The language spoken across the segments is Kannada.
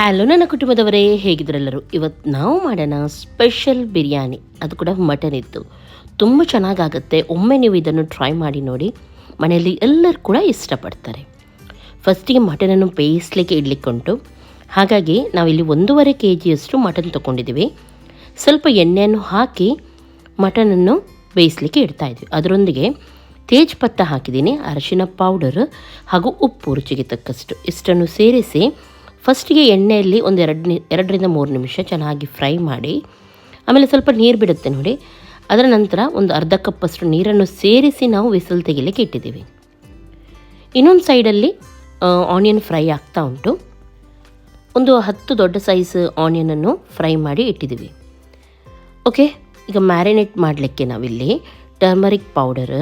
ಹಲೋ, ನನ್ನ ಕುಟುಂಬದವರೇ, ಹೇಗಿದ್ರೆಲ್ಲರೂ? ಇವತ್ತು ನಾವು ಮಾಡೋಣ ಸ್ಪೆಷಲ್ ಬಿರಿಯಾನಿ. ಅದು ಕೂಡ ಮಟನ್ ಇತ್ತು. ತುಂಬ ಚೆನ್ನಾಗಾಗುತ್ತೆ. ಒಮ್ಮೆ ನೀವು ಇದನ್ನು ಟ್ರೈ ಮಾಡಿ ನೋಡಿ. ಮನೆಯಲ್ಲಿ ಎಲ್ಲರೂ ಕೂಡ ಇಷ್ಟಪಡ್ತಾರೆ. ಫಸ್ಟಿಗೆ ಮಟನನ್ನು ಬೇಯಿಸ್ಲಿಕ್ಕೆ ಇಡ್ಲಿಕ್ಕೆ ಉಂಟು ಹಾಗಾಗಿ ನಾವಿಲ್ಲಿ ಒಂದೂವರೆ ಕೆ ಜಿಯಷ್ಟು ಮಟನ್ ತೊಗೊಂಡಿದ್ದೀವಿ. ಸ್ವಲ್ಪ ಎಣ್ಣೆಯನ್ನು ಹಾಕಿ ಮಟನನ್ನು ಬೇಯಿಸಲಿಕ್ಕೆ ಇಡ್ತಾ ಇದ್ವಿ. ಅದರೊಂದಿಗೆ ತೇಜ್ಪತ್ತ ಹಾಕಿದ್ದೀನಿ. ಅರಶಿನ ಪೌಡರ್ ಹಾಗೂ ಉಪ್ಪು ರುಚಿಗೆ ತಕ್ಕಷ್ಟು. ಇಷ್ಟನ್ನು ಸೇರಿಸಿ ಫಸ್ಟಿಗೆ ಎಣ್ಣೆಯಲ್ಲಿ ಒಂದು ಎರಡು ನಿ ಎರಡರಿಂದ ಮೂರು ನಿಮಿಷ ಚೆನ್ನಾಗಿ ಫ್ರೈ ಮಾಡಿ, ಆಮೇಲೆ ಸ್ವಲ್ಪ ನೀರು ಬಿಡುತ್ತೆ ನೋಡಿ. ಅದರ ನಂತರ ಒಂದು ಅರ್ಧ ಕಪ್ಪಷ್ಟು ನೀರನ್ನು ಸೇರಿಸಿ ನಾವು ವಿಸಲ್ ತೆಗಿಲಿಕ್ಕೆ ಇಟ್ಟಿದ್ದೀವಿ. ಇನ್ನೊಂದು ಸೈಡಲ್ಲಿ ಆನಿಯನ್ ಫ್ರೈ ಆಗ್ತಾ ಉಂಟು. ಒಂದು ಹತ್ತು ದೊಡ್ಡ ಸೈಜ್ ಆನಿಯನನ್ನು ಫ್ರೈ ಮಾಡಿ ಇಟ್ಟಿದ್ದೀವಿ. ಓಕೆ ಈಗ ಮ್ಯಾರಿನೇಟ್ ಮಾಡಲಿಕ್ಕೆ ನಾವಿಲ್ಲಿ ಟರ್ಮರಿಕ್ ಪೌಡರ್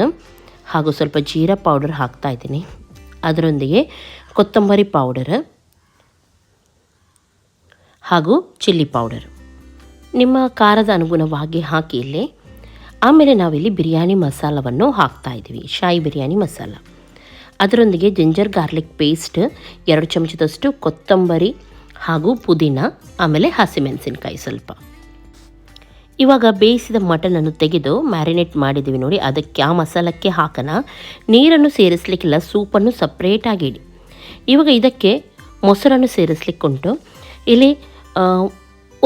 ಹಾಗೂ ಸ್ವಲ್ಪ ಜೀರಾ ಪೌಡರ್ ಹಾಕ್ತಾ ಇದ್ದೀನಿ. ಅದರೊಂದಿಗೆ ಕೊತ್ತಂಬರಿ ಪೌಡರ್ ಹಾಗೂ ಚಿಲ್ಲಿ ಪೌಡರ್. ನಿಮ್ಮ ಖಾರದ ಅನುಗುಣವಾಗಿ ಹಾಕಿ ಇಲ್ಲಿ. ಆಮೇಲೆ ನಾವಿಲ್ಲಿ ಬಿರಿಯಾನಿ ಮಸಾಲವನ್ನು ಹಾಕ್ತಾ ಇದ್ದೀವಿ, ಶಾಯಿ ಬಿರಿಯಾನಿ ಮಸಾಲ. ಅದರೊಂದಿಗೆ ಜಿಂಜರ್ ಗಾರ್ಲಿಕ್ ಪೇಸ್ಟ್, ಎರಡು ಚಮಚದಷ್ಟು ಕೊತ್ತಂಬರಿ ಹಾಗೂ ಪುದೀನ, ಆಮೇಲೆ ಹಸಿಮೆಣಸಿನಕಾಯಿ ಸ್ವಲ್ಪ. ಇವಾಗ ಬೇಯಿಸಿದ ಮಟನನ್ನು ತೆಗೆದು ಮ್ಯಾರಿನೇಟ್ ಮಾಡಿದ್ದೀವಿ ನೋಡಿ, ಅದಕ್ಕೆ ಆ ಮಸಾಲಕ್ಕೆ ಹಾಕೋಣ. ನೀರನ್ನು ಸೇರಿಸ್ಲಿಕ್ಕಿಲ್ಲ, ಸೂಪನ್ನು ಸಪ್ರೇಟಾಗಿ ಇಡಿ. ಇವಾಗ ಇದಕ್ಕೆ ಮೊಸರನ್ನು ಸೇರಿಸ್ಲಿಕ್ಕುಂಟು. ಇಲ್ಲಿ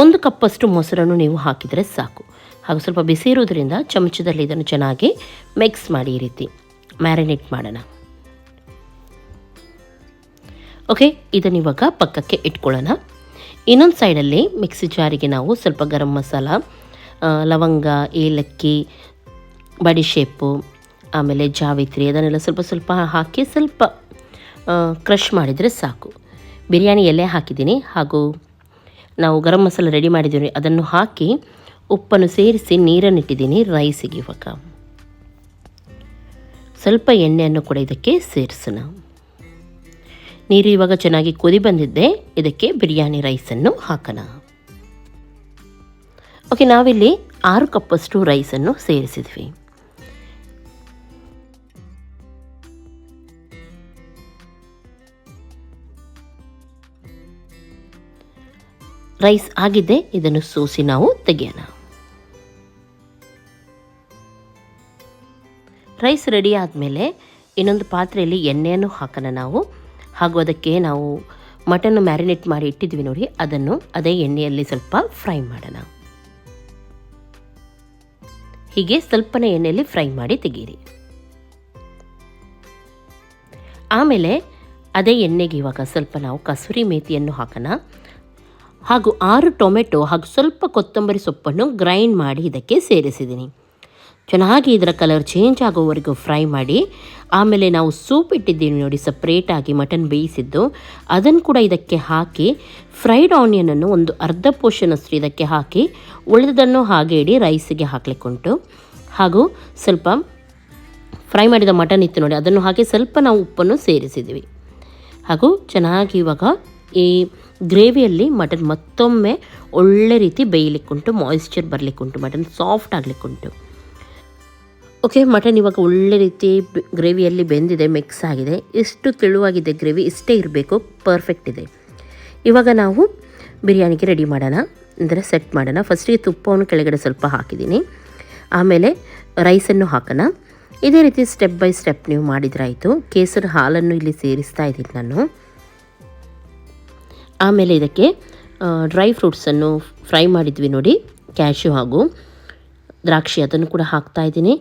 ಒಂದು ಕಪ್ಪಷ್ಟು ಮೊಸರನ್ನು ನೀವು ಹಾಕಿದರೆ ಸಾಕು. ಹಾಗೂ ಸ್ವಲ್ಪ ಬಿಸಿ ಇರೋದ್ರಿಂದ ಚಮಚದಲ್ಲಿ ಇದನ್ನು ಚೆನ್ನಾಗಿ ಮಿಕ್ಸ್ ಮಾಡಿ ಈ ರೀತಿ ಮ್ಯಾರಿನೇಟ್ ಮಾಡೋಣ. ಓಕೆ ಇದನ್ನು ಇವಾಗ ಪಕ್ಕಕ್ಕೆ ಇಟ್ಕೊಳ್ಳೋಣ. ಇನ್ನೊಂದು ಸೈಡಲ್ಲಿ ಮಿಕ್ಸಿ ಜಾರಿಗೆ ನಾವು ಸ್ವಲ್ಪ ಗರಂ ಮಸಾಲ ಲವಂಗ, ಏಲಕ್ಕಿ, ಬಡಿ ಶೇಪು, ಆಮೇಲೆ ಜಾವಿತ್ರಿ, ಅದನ್ನೆಲ್ಲ ಸ್ವಲ್ಪ ಸ್ವಲ್ಪ ಹಾಕಿ ಸ್ವಲ್ಪ ಕ್ರಷ್ ಮಾಡಿದರೆ ಸಾಕು. ಬಿರಿಯಾನಿ ಎಲೆ ಹಾಕಿದ್ದೀನಿ. ಹಾಗೂ ನಾವು ಗರಂ ಮಸಾಲೆ ರೆಡಿ ಮಾಡಿದ್ದೀವಿ. ಅದನ್ನು ಹಾಕಿ ಉಪ್ಪನ್ನು ಸೇರಿಸಿ ನೀರನ್ನು ಇಟ್ಟಿದ್ದೀನಿ ರೈಸಿಗೆ ಇವಾಗ. ಸ್ವಲ್ಪ ಎಣ್ಣೆಯನ್ನು ಕೂಡ ಇದಕ್ಕೆ ಸೇರಿಸೋಣ. ನೀರು ಇವಾಗ ಚೆನ್ನಾಗಿ ಕುದಿ ಬಂದಿದ್ದೆ. ಇದಕ್ಕೆ ಬಿರಿಯಾನಿ ರೈಸನ್ನು ಹಾಕೋಣ. ಓಕೆ ನಾವಿಲ್ಲಿ ಆರು ಕಪ್ಪಷ್ಟು ರೈಸನ್ನು ಸೇರಿಸಿದ್ವಿ. ರೈಸ್ ಆಗಿದೆ ಇದನ್ನು ಸೋಸಿ ನಾವು ತೆಗೆಯೋಣ. ರೈಸ್ ರೆಡಿ ಆದಮೇಲೆ ಇನ್ನೊಂದು ಪಾತ್ರೆಯಲ್ಲಿ ಎಣ್ಣೆಯನ್ನು ಹಾಕೋಣ ನಾವು. ಹಾಗೂ ಅದಕ್ಕೆ ನಾವು ಮಟನ್ ಮ್ಯಾರಿನೇಟ್ ಮಾಡಿ ಇಟ್ಟಿದ್ವಿ ನೋಡಿ, ಅದನ್ನು ಅದೇ ಎಣ್ಣೆಯಲ್ಲಿ ಸ್ವಲ್ಪ ಫ್ರೈ ಮಾಡೋಣ. ಹೀಗೆ ಸ್ವಲ್ಪನೇ ಎಣ್ಣೆಯಲ್ಲಿ ಫ್ರೈ ಮಾಡಿ ತೆಗೀರಿ. ಆಮೇಲೆ ಅದೇ ಎಣ್ಣೆಗೆ ಇವಾಗ ಸ್ವಲ್ಪ ನಾವು ಕಸೂರಿ ಮೇಥಿಯನ್ನು ಹಾಕೋಣ. ಹಾಗೂ ಆರು ಟೊಮೆಟೊ ಹಾಗೂ ಸ್ವಲ್ಪ ಕೊತ್ತಂಬರಿ ಸೊಪ್ಪನ್ನು ಗ್ರೈಂಡ್ ಮಾಡಿ ಇದಕ್ಕೆ ಸೇರಿಸಿದ್ದೀನಿ. ಚೆನ್ನಾಗಿ ಇದರ ಕಲರ್ ಚೇಂಜ್ ಆಗೋವರೆಗೂ ಫ್ರೈ ಮಾಡಿ, ಆಮೇಲೆ ನಾವು ಸೂಪ್ ಇಟ್ಟಿದ್ದೀವಿ ನೋಡಿ ಸಪ್ರೇಟಾಗಿ ಮಟನ್ ಬೇಯಿಸಿದ್ದು. ಅದನ್ನು ಕೂಡ ಇದಕ್ಕೆ ಹಾಕಿ ಫ್ರೈಡ್ ಆನಿಯನನ್ನು ಒಂದು ಅರ್ಧ ಪೋರ್ಷನಷ್ಟು ಇದಕ್ಕೆ ಹಾಕಿ ಉಳಿದದನ್ನು ಹಾಗೆ ಇಡಿ ರೈಸಿಗೆ ಹಾಕಲಿಕ್ಕುಂಟು. ಹಾಗೂ ಸ್ವಲ್ಪ ಫ್ರೈ ಮಾಡಿದ ಮಟನ್ ಇತ್ತು ನೋಡಿ, ಅದನ್ನು ಹಾಕಿ ಸ್ವಲ್ಪ ನಾವು ಉಪ್ಪನ್ನು ಸೇರಿಸಿದ್ವಿ ಹಾಗೂ ಚೆನ್ನಾಗಿ ಇವಾಗ ಈ ಗ್ರೇವಿಯಲ್ಲಿ ಮಟನ್ ಮತ್ತೊಮ್ಮೆ ಒಳ್ಳೆ ರೀತಿ ಬೇಯಲಿಕ್ಕುಂಟು ಮಾಯಿಶ್ಚರ್ ಬರಲಿಕ್ಕುಂಟು, ಮಟನ್ ಸಾಫ್ಟ್ ಆಗಲಿಕ್ಕುಂಟು. ಓಕೆ ಮಟನ್ ಇವಾಗ ಒಳ್ಳೆ ರೀತಿ ಗ್ರೇವಿಯಲ್ಲಿ ಬೆಂದಿದೆ ಮಿಕ್ಸ್ ಆಗಿದೆ. ಎಷ್ಟು ತೆಳುವಾಗಿದೆ ಗ್ರೇವಿ ಇಷ್ಟೇ ಇರಬೇಕು ಪರ್ಫೆಕ್ಟ್ ಇದೆ. ಇವಾಗ ನಾವು ಬಿರಿಯಾನಿಗೆ ರೆಡಿ ಮಾಡೋಣ. ಅಂದರೆ ಸೆಟ್ ಮಾಡೋಣ. ಫಸ್ಟಿಗೆ ತುಪ್ಪವನ್ನು ಕೆಳಗಡೆ ಸ್ವಲ್ಪ ಹಾಕಿದ್ದೀನಿ. ಆಮೇಲೆ ರೈಸನ್ನು ಹಾಕೋಣ. ಇದೇ ರೀತಿ ಸ್ಟೆಪ್ ಬೈ ಸ್ಟೆಪ್ ನೀವು ಮಾಡಿದ್ರಾಯಿತು ಕೇಸರಿ ಹಾಲನ್ನು ಇಲ್ಲಿ ಸೇರಿಸ್ತಾ ಇದ್ದೀನಿ ನಾನು. ಆಮೇಲೆ ಇದಕ್ಕೆ ಡ್ರೈ ಫ್ರೂಟ್ಸನ್ನು ಫ್ರೈ ಮಾಡಿದ್ವಿ ನೋಡಿ ಕ್ಯಾಶ್ಯೂ ಹಾಗೂ ದ್ರಾಕ್ಷಿ ಅದನ್ನು ಕೂಡ ಹಾಕ್ತಾ ಇದ್ದೀನಿ.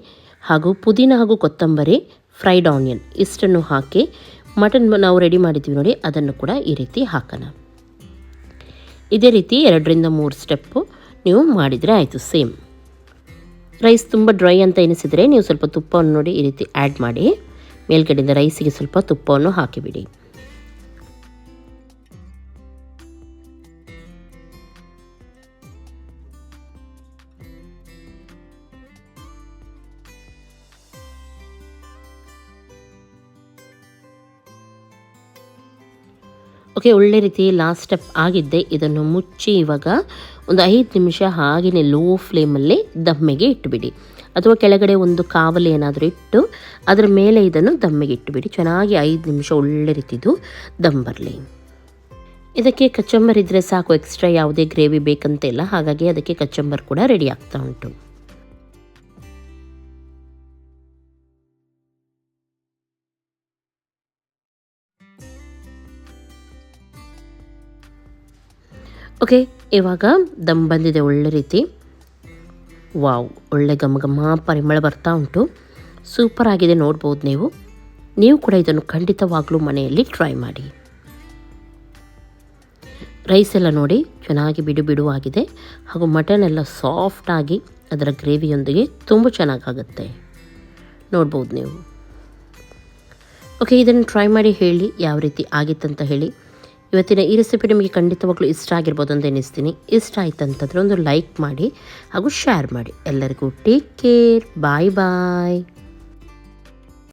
ಹಾಗೂ ಪುದೀನ ಹಾಗೂ ಕೊತ್ತಂಬರಿ ಫ್ರೈಡ್ ಆನಿಯನ್ ಇಷ್ಟನ್ನು ಹಾಕಿ ಮಟನ್ ನಾವು ರೆಡಿ ಮಾಡಿದ್ವಿ ನೋಡಿ, ಅದನ್ನು ಕೂಡ ಈ ರೀತಿ ಹಾಕೋಣ. ಇದೇ ರೀತಿ ಎರಡರಿಂದ ಮೂರು ಸ್ಟೆಪ್ಪು ನೀವು ಮಾಡಿದರೆ ಆಯಿತು ಸೇಮ್ ರೈಸ್ ತುಂಬ ಡ್ರೈ ಅಂತ ಎನಿಸಿದರೆ ನೀವು ಸ್ವಲ್ಪ ತುಪ್ಪವನ್ನು ನೋಡಿ ಈ ರೀತಿ ಆ್ಯಡ್ ಮಾಡಿ, ಮೇಲ್ಗಡೆಯಿಂದ ರೈಸಿಗೆ ಸ್ವಲ್ಪ ತುಪ್ಪವನ್ನು ಹಾಕಿಬಿಡಿ. ಓಕೆ ಒಳ್ಳೆ ರೀತಿ ಲಾಸ್ಟ್ ಸ್ಟೆಪ್ ಆಗಿದ್ದೆ. ಇದನ್ನು ಮುಚ್ಚಿ ಇವಾಗ ಒಂದು ಐದು ನಿಮಿಷ ಹಾಗೆಯೇ ಲೋ ಫ್ಲೇಮಲ್ಲಿ ದಮ್ಮೆಗೆ ಇಟ್ಟುಬಿಡಿ ಅಥವಾ ಕೆಳಗಡೆ ಒಂದು ಕಾವಲಿ ಏನಾದರೂ ಇಟ್ಟು ಅದರ ಮೇಲೆ ಇದನ್ನು ದಮ್ಮೆಗೆ ಇಟ್ಟುಬಿಡಿ ಚೆನ್ನಾಗಿ ಐದು ನಿಮಿಷ ಒಳ್ಳೆ ರೀತಿದು ದಮ್ ಬರಲಿ. ಇದಕ್ಕೆ ಕಚ್ಚಂಬರ್ ಇದ್ದರೆ ಸಾಕು ಎಕ್ಸ್ಟ್ರಾ ಯಾವುದೇ ಗ್ರೇವಿ ಬೇಕಂತ ಇಲ್ಲ. ಹಾಗಾಗಿ ಅದಕ್ಕೆ ಕಚ್ಚಂಬರ್ ಕೂಡ ರೆಡಿ ಆಗ್ತಾ ಉಂಟು. ಓಕೆ, ಇವಾಗ ದಮ್ ಬಂದಿದೆ ಒಳ್ಳೆ ರೀತಿ. ವಾವ್, ಒಳ್ಳೆ ಘಮ ಘಮ ಪರಿಮಳ ಬರ್ತಾ ಉಂಟು. ಸೂಪರ್ ಆಗಿದೆ ನೋಡ್ಬೋದು ನೀವು. ನೀವು ಕೂಡ ಇದನ್ನು ಖಂಡಿತವಾಗಲೂ ಮನೆಯಲ್ಲಿ ಟ್ರೈ ಮಾಡಿ. ರೈಸ್ ಎಲ್ಲ ನೋಡಿ ಚೆನ್ನಾಗಿ ಬಿಡು ಬಿಡುವಾಗಿದೆ ಹಾಗೂ ಮಟನ್ ಎಲ್ಲ ಸಾಫ್ಟಾಗಿ ಅದರ ಗ್ರೇವಿಯೊಂದಿಗೆ ತುಂಬ ಚೆನ್ನಾಗಾಗುತ್ತೆ. ನೋಡ್ಬೋದು ನೀವು. ಓಕೆ, ಇದನ್ನು ಟ್ರೈ ಮಾಡಿ ಹೇಳಿ, ಯಾವ ರೀತಿ ಆಗಿತ್ತಂತ ಹೇಳಿ. ಇವತ್ತಿನ ಈ ರೆಸಿಪಿ ನಿಮಗೆ ಖಂಡಿತವಾಗ್ಲೂ ಇಷ್ಟ ಆಗಿರ್ಬೋದು ಅಂತ ಎನಿಸ್ತೀನಿ ಇಷ್ಟ ಆಯ್ತು ಅಂತಂದ್ರೆ ಒಂದು ಲೈಕ್ ಮಾಡಿ ಹಾಗೂ ಶೇರ್ ಮಾಡಿ. ಎಲ್ಲರಿಗೂ ಟೇಕ್ ಕೇರ್ ಬಾಯ್ ಬಾಯ್